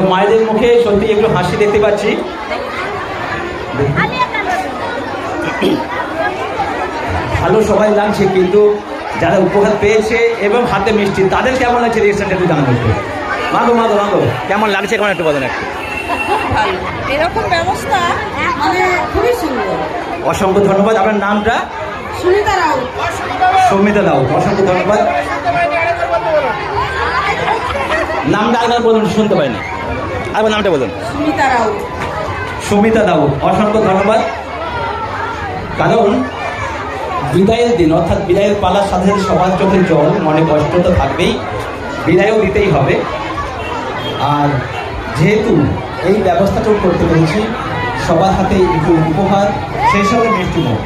তো মায়েদের মুখে সত্যি একটু হাসি দেখতে পাচ্ছি। ভালো সবাই লাগছে কিন্তু যারা উপহার পেয়েছে এবং হাতে মিষ্টি তাদের কেমন লাগছে রিয়েকশনটা একটু জানাব মাগো মাগো মাগো। কেমন লাগছে কেমন একটু বলেন একটু। এরকম ব্যবস্থা মানে খুবই সুন্দর। অসংখ্য ধন্যবাদ। আপনার নামটা? সুনিতা রাউত সৌমিতা দাও অসংখ্য ধন্যবাদ। নামটা একবার বলুন শুনতে পাইনি। আবার নামটা বলুন। সুনিতা রাউত সুমিতা দাও অসংখ্য ধন্যবাদ। কারণ বিদায়ের দিন অর্থাৎ বিদায়ের পালার সাথে সাথে সবার চোখের জল মনে কষ্ট তো থাকবেই। বিদায়ও দিতেই হবে। আর যেহেতু এই ব্যবস্থাটাও করতে পেরেছি সবার হাতে একটু উপহার সেই সঙ্গে মিষ্টিমুখ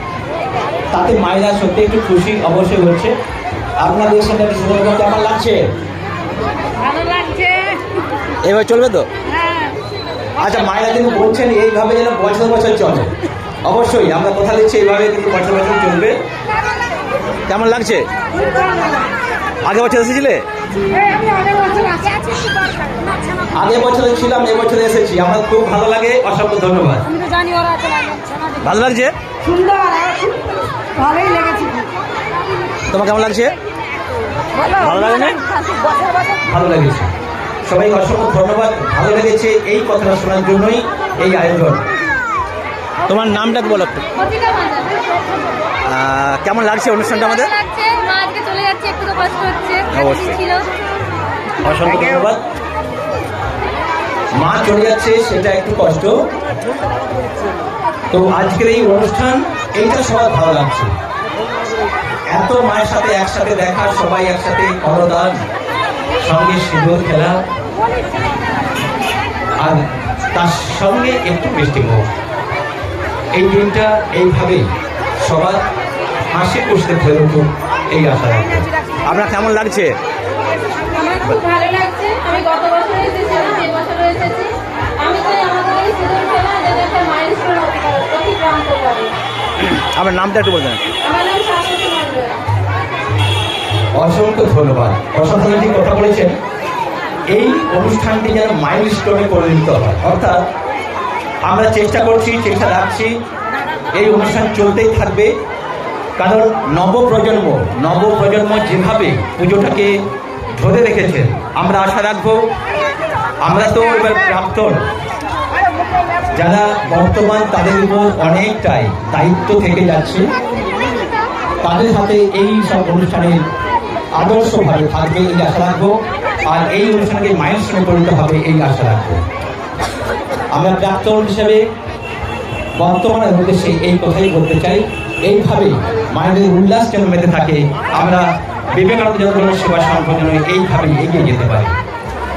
তাতে মায়েরা সত্যি একটু খুশি অবশ্যই হচ্ছে। আপনাদের সাথে একটু নেব কেমন লাগছে? এবার চলবে তো? হ্যাঁ। আচ্ছা মায়েরা কিন্তু বলছেন এইভাবে যেন বছর বছর চলে। অবশ্যই আমরা কথা দিচ্ছি এইভাবে কিন্তু বছর বছর চলবে। কেমন লাগছে? আগে বছর এসেছিলে? অনেক বছর ছিলাম এবছরে এসেছি। আমার খুব ভালো লাগে অসংখ্য ধন্যবাদ। ভালো লাগছে? সুন্দর ভালোই লেগেছে। তোমার কেমন লাগছে? ভালো লাগে না? বছর বছর। ভালো লেগেছে। সবাইকে অসংখ্য ধন্যবাদ। ভালো লেগেছে এই কথাটা শোনার জন্যই এই আয়োজন। তোমার নামটা বলো কেমন লাগছে অনুষ্ঠানটা আমাদের? ভালো লাগছে। মা আজকে চলে যাচ্ছে একটু তো কষ্ট হচ্ছে। অবশ্যই। অসংখ্য ধন্যবাদ। মা চলে যাচ্ছে সেটা একটু কষ্ট। তো আজকের এই অনুষ্ঠান এইটা সবার ভালো লাগছে। এত মায়ের সাথে একসাথে দেখা সবাই একসাথে করদান সঙ্গে সিঁদুর খেলা। আর তার সঙ্গে একটু মিষ্টি মুখ। এই দিনটা এইভাবেই সবার হাসি খুশিতে উঠুক এই আশা রাখব। আপনার কেমন লাগছে? আমার খুব ভালো লাগছে। আমি গত বছর এসেছিলাম এই বছরও এসেছি। আমি চাই আমাদের এই সিজন খেলা যাতে একটা মাইলস্টোন অতিক্রান্ত করে আমার নামটা একটু বলবেন। আমার নাম অসংখ্য ধন্যবাদ। যে কথা বলেছেন? এই অনুষ্ঠানটি যেন মাইল স্টোনে পরিণত হয়। অর্থাৎ আমরা চেষ্টা করছি, চেষ্টা রাখছি, এই অনুষ্ঠান চলতেই থাকবে। কারণ নবপ্রজন্ম নবপ্রজন্ম যেভাবে পুজোটাকে ধরে রেখেছেন, আমরা আশা রাখব, আমরা তো এবার প্রাক্তন। যারা বর্তমান তাদের উপর অনেকটাই দায়িত্ব থেকে যাচ্ছে, তাদের সাথে এই সব অনুষ্ঠানের আদর্শভাবে থাকবে এই আশা রাখব। আর এই অনুষ্ঠানকে মাইলস্টোনে পরিণত হবে, এই আশা রাখব। আমরা প্রাক্তন হিসেবে বর্তমানের উদ্দেশ্যে এই কথাই বলতে চাই। এইভাবে মায়েদের উল্লাস যেন মেতে থাকে, আমরা বিবেকানন্দ জনগণের সেবা সংগঠনে এইভাবে এগিয়ে যেতে পারি।